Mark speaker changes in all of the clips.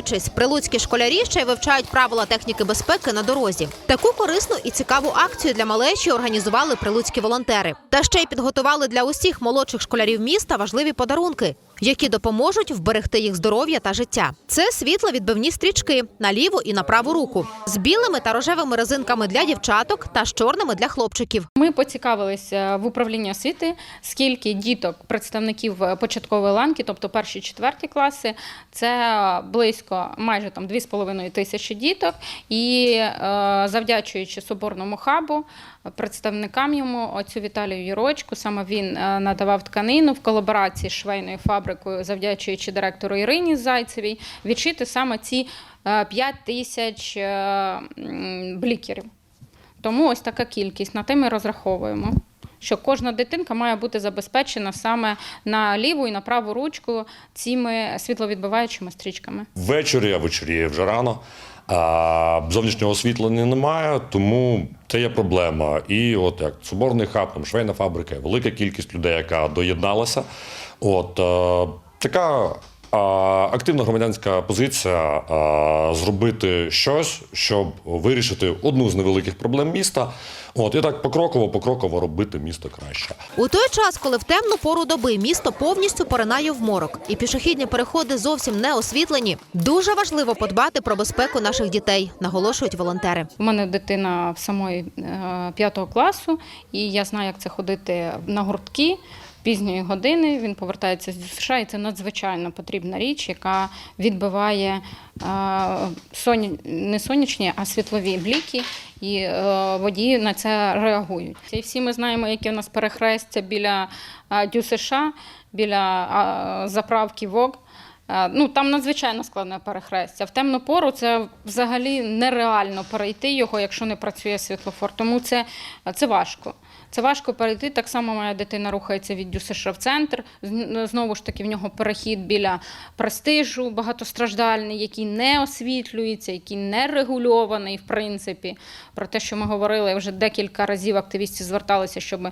Speaker 1: Гріючись, прилуцькі школярі ще й вивчають правила техніки безпеки на дорозі. Таку корисну і цікаву акцію для малечі організували прилуцькі волонтери. Та ще й підготували для усіх молодших школярів міста важливі подарунки, які допоможуть вберегти їх здоров'я та життя. Це світловідбивні стрічки на ліву і на праву руку з білими та рожевими резинками для дівчаток та з чорними для хлопчиків.
Speaker 2: Ми поцікавилися в управлінні освіти, скільки діток, представників е, початкової ланки, тобто перші четверті класи, це близько майже там 2,5 тисячі діток. І е, завдячуючи соборному хабу, представникам йому, оцю Віталію Юрочку, саме він е, надавав тканину в колаборації з швейною завдячуючи директору Ірині Зайцевій, відшити саме ці 5 тисяч е, блікерів. Тому ось така кількість. На те ми розраховуємо. Що кожна дитинка має бути забезпечена саме на ліву і на праву ручку цими світловідбиваючими стрічками.
Speaker 3: Ввечері, а вечоріє вже рано. А, зовнішнього освітлення немає, тому це є проблема. І от як соборний хаб, там, швейна фабрика, велика кількість людей, яка доєдналася. От е, така активна громадянська позиція зробити щось, щоб вирішити одну з невеликих проблем міста. От і так покроково, покроково робити місто краще.
Speaker 1: У той час, коли в темну пору доби місто повністю поринає в морок, і пішохідні переходи зовсім не освітлені, дуже важливо подбати про безпеку наших дітей, наголошують волонтери.
Speaker 2: У мене дитина в самої е, п'ятого класу, і я знаю, як це ходити на гуртки. Пізньої години він повертається з США, і це надзвичайно потрібна річ, яка відбиває е, соня... не сонячні, а світлові бліки, і е, водії на це реагують. І всі ми знаємо, які у нас перехрестя біля е, Дю США, біля е, заправки ВОК. Е, Ну, там надзвичайно складне перехрестя. В темну пору це взагалі нереально перейти його, якщо не працює світлофор. Тому це, це важко. Це важко перейти. Так само моя дитина рухається від ДЮСШ в центр. Знову ж таки, в нього перехід біля престижу багатостраждальний, який не освітлюється, який не регульований, в принципі. Про те, що ми говорили, вже декілька разів активісти зверталися, щоб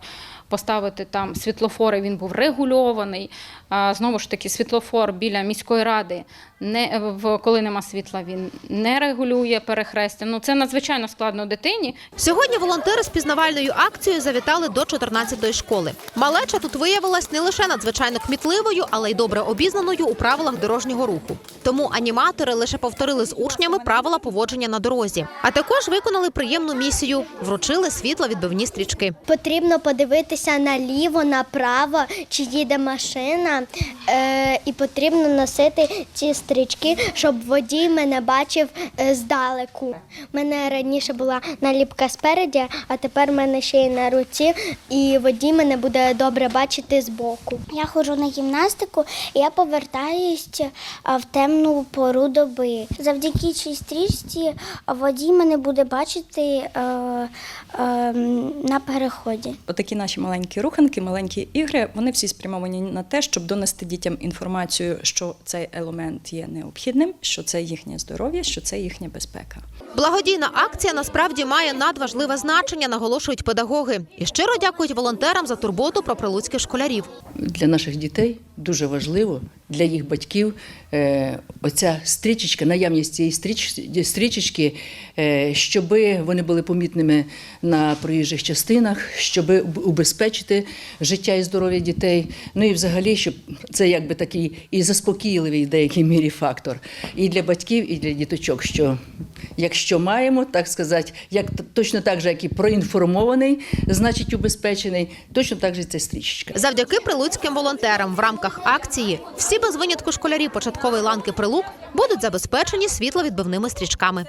Speaker 2: поставити там світлофори. Він був регульований. А, Знову ж таки, світлофор біля міської ради, не, в, коли нема світла, він не регулює перехрестя. Ну, це надзвичайно складно дитині.
Speaker 1: Сьогодні волонтери з пізнавальною акцією завітали до 14-ї школи. Малеча тут виявилась не лише надзвичайно кмітливою, але й добре обізнаною у правилах дорожнього руху. Тому аніматори лише повторили з учнями правила поводження на дорозі, а також виконали приємну місію вручили світловідбивні стрічки.
Speaker 4: Потрібно подивитися наліво, направо, чи їде машина, е, і потрібно носити ці стрічки, щоб водій мене бачив е, здалеку. У мене раніше була наліпка спереді, а тепер в мене ще й на руці, і водій мене буде добре бачити збоку. Я ходжу на гімнастику, і я повертаюсь в темну пору доби. Завдяки цій стрічці водій мене буде бачити е, е, на переході.
Speaker 5: Отакі наші маленькі руханки, маленькі ігри, вони всі спрямовані на те, щоб донести дітям інформацію, що цей елемент є необхідним, що це їхнє здоров'я, що це їхня безпека.
Speaker 1: Благодійна акція насправді має надважливе значення, наголошують педагоги. І щиро дякують волонтерам за турботу про прилуцьких школярів.
Speaker 6: для наших дітей дуже важливо для їх батьків е, оця стрічечка, наявність цієї стріч, стрічечки, е, щоб вони були помітними на проїжджих частинах, щоб убезпечити життя і здоров'я дітей. Ну і взагалі, щоб це якби такий і заспокійливий в деякій мірі фактор і для батьків, і для діточок. Що якщо маємо, так сказати, як точно так же, як і проінформований, значить убезпечений, точно так же ця стрічечка.
Speaker 1: Завдяки прилуцьким волонтерам в рамках акції всі без винятку школярі початкової ланки прилук будуть забезпечені світловідбивними стрічками.